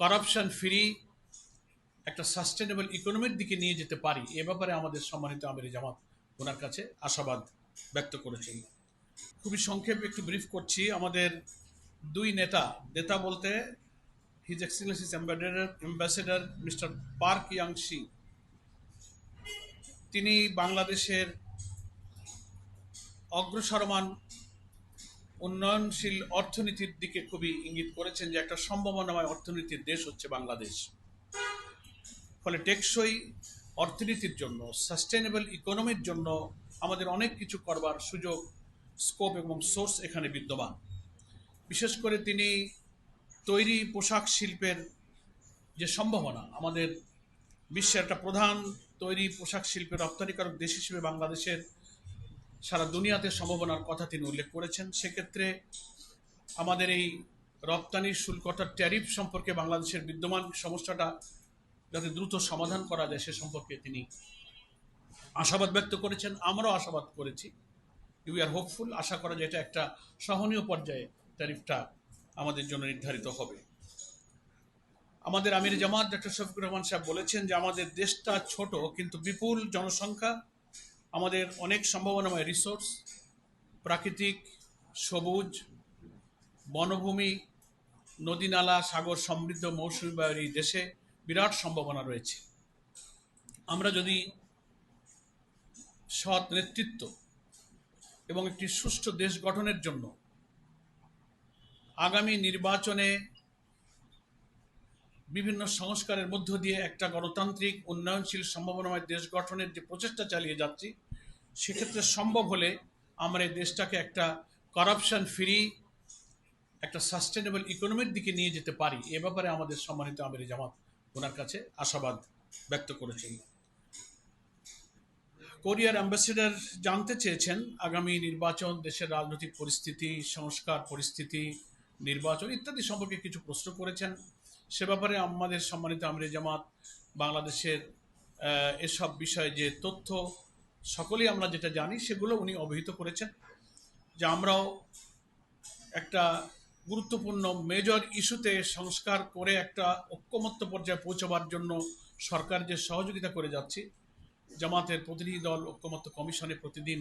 Corruption free একটা sustainable ইকোনমির দিকে নিয়ে যেতে পারি, এ ব্যাপারে আমাদের সম্মানিত আমির জামাত ওনার কাছে আশাবাদ ব্যক্ত করেছেন। খুবই সংক্ষেপে একটু ব্রিফ করছি, আমাদের দুই নেতা নেতা বলতে his excellencies ambassador ambassador mister Park Youngsik তিনি বাংলাদেশের অগ্রসরমান উন্নয়নশীল অর্থনীতির দিকে খুবই ইঙ্গিত করেছেন যে একটা সম্ভাবনাময় অর্থনীতির দেশ হচ্ছে বাংলাদেশ। ফলে টেকসই অর্থনীতির জন্য সাস্টেনেবল ইকোনমির জন্য আমাদের অনেক কিছু করবার সুযোগ স্কোপ এবং সোর্স এখানে বিদ্যমান। বিশেষ করে তিনি তৈরি পোশাক শিল্পের যে সম্ভাবনা, আমাদের বিশ্বের একটা প্রধান তৈরি পোশাক শিল্পের রপ্তানিকারক দেশ হিসেবে বাংলাদেশের সারা দুনিয়াতে সম্ভাবনার কথা তিনি উল্লেখ করেছেন। সেক্ষেত্রে আমাদের এই রপ্তানির শুল্কটার ট্যারিফ সম্পর্কে বাংলাদেশের বিদ্যমান সমস্যাটা যাতে দ্রুত সমাধান করা যায় সে সম্পর্কে তিনি আশাবাদ ব্যক্ত করেছেন। আমরাও আশাবাদ করেছি। উই আর হোপফুল আশা করা যায় এটা একটা সহনীয় পর্যায়ে ট্যারিফটা আমাদের জন্য নির্ধারিত হবে। আমাদের আমির জামাত ডক্টর শফিকুর রহমান সাহেব বলেছেন যে, আমাদের দেশটা ছোট কিন্তু বিপুল জনসংখ্যা। আমাদের অনেক সম্ভাবনাময় রিসোর্স প্রাকৃতিক, সবুজ, বনভূমি নদীনালা সাগর সমৃদ্ধ মৌসুমী বায়ুর এই দেশে বিরাট সম্ভাবনা রয়েছে। আমরা যদি সৎ নেতৃত্ব এবং একটি সুষ্ঠু দেশ গঠনের জন্য আগামী নির্বাচনে বিভিন্ন সংস্কারের মধ্য দিয়ে একটা গণতান্ত্রিক, উন্নয়নশীল, সম্ভাবনাময় দেশ গঠনের যে প্রচেষ্টা চালিয়ে যাচ্ছি, সেক্ষেত্রে সম্ভব হলে আমরা এই দেশটাকে একটা করাপশন ফ্রি একটা সাস্টেনেবল ইকোনমির দিকে নিয়ে যেতে পারি। এ ব্যাপারে আমাদের সম্মানিত আমির জামাত ওনার কাছে আশাবাদ ব্যক্ত করেছেন। কোরিয়ার অ্যাম্বাসেডার জানতে চেয়েছেন, আগামী নির্বাচন, দেশের রাজনৈতিক পরিস্থিতি, সংস্কার পরিস্থিতি, নির্বাচন ইত্যাদি সম্পর্কে কিছু প্রশ্ন করেছেন। সে ব্যাপারে আমাদের সম্মানিত আমির জামাত, বাংলাদেশের এসব বিষয়ে যে তথ্য সকলেই আমরা যেটা জানি সেগুলো উনি অবহিত করেছেন, যে আমরাও একটা গুরুত্বপূর্ণ মেজর ইস্যুতে সংস্কার করে একটা ঐক্যমত্য পর্যায়ে পৌঁছবার জন্য সরকার যে সহযোগিতা করে যাচ্ছে, জামাতের প্রতিনিধি দল, ঐক্যমত্য কমিশনে প্রতিদিন